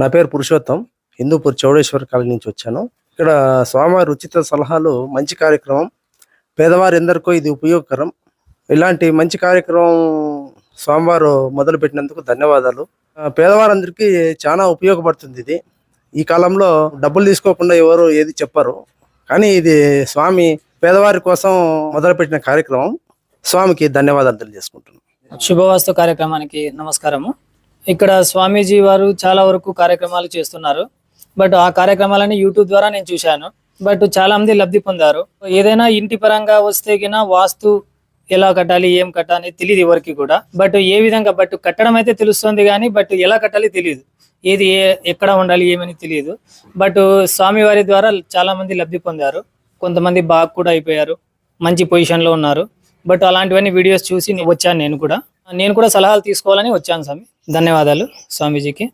నా పేరు పురుషోత్తం. హిందూపూర్ చౌడేశ్వర్ కాలనీ నుంచి వచ్చాను. ఇక్కడ స్వామివారి ఉచిత సలహాలు మంచి కార్యక్రమం పేదవారిందరికీ ఇది ఉపయోగకరం. ఇలాంటి మంచి కార్యక్రమం స్వామివారు మొదలుపెట్టినందుకు ధన్యవాదాలు. పేదవారందరికీ చాలా ఉపయోగపడుతుంది ఇది. ఈ కాలంలో డబ్బులు తీసుకోకుండా ఎవరు ఏది చెప్పరు. కానీ ఇది స్వామి పేదవారి కోసం మొదలుపెట్టిన కార్యక్రమం. స్వామికి ధన్యవాదాలు తెలియజేసుకుంటున్నాను. శుభవాస్తు కార్యక్రమానికి నమస్కారము. ఇక్కడ స్వామీజీ వారు చాలా వరకు కార్యక్రమాలు చేస్తున్నారు. బట్ ఆ కార్యక్రమాలని యూట్యూబ్ ద్వారా నేను చూశాను. బట్ చాలా మంది లబ్ధి పొందారు. ఏదైనా ఇంటి పరంగా వస్తే గిన వాస్తు ఎలా కట్టాలి ఏం కట్టాలి తెలియదు ఎవరికి కూడా. బట్ ఏ విధంగా బట్ కట్టడం అయితే తెలుస్తుంది కానీ బట్ ఎలా కట్టాలి తెలియదు ఏది ఏ ఎక్కడ ఉండాలి ఏమని తెలియదు బట్ స్వామివారి ద్వారా చాలా మంది లబ్ధి పొందారు. కొంతమంది బాగా కూడా అయిపోయారు. మంచి పొజిషన్లో ఉన్నారు. బట్ అలాంటివన్నీ వీడియోస్ చూసి వచ్చాను నేను కూడా. నేను కూడా సలహాలు తీసుకోవాలని వచ్చాను స్వామి. ధన్యవాదాలు స్వామీజీకి.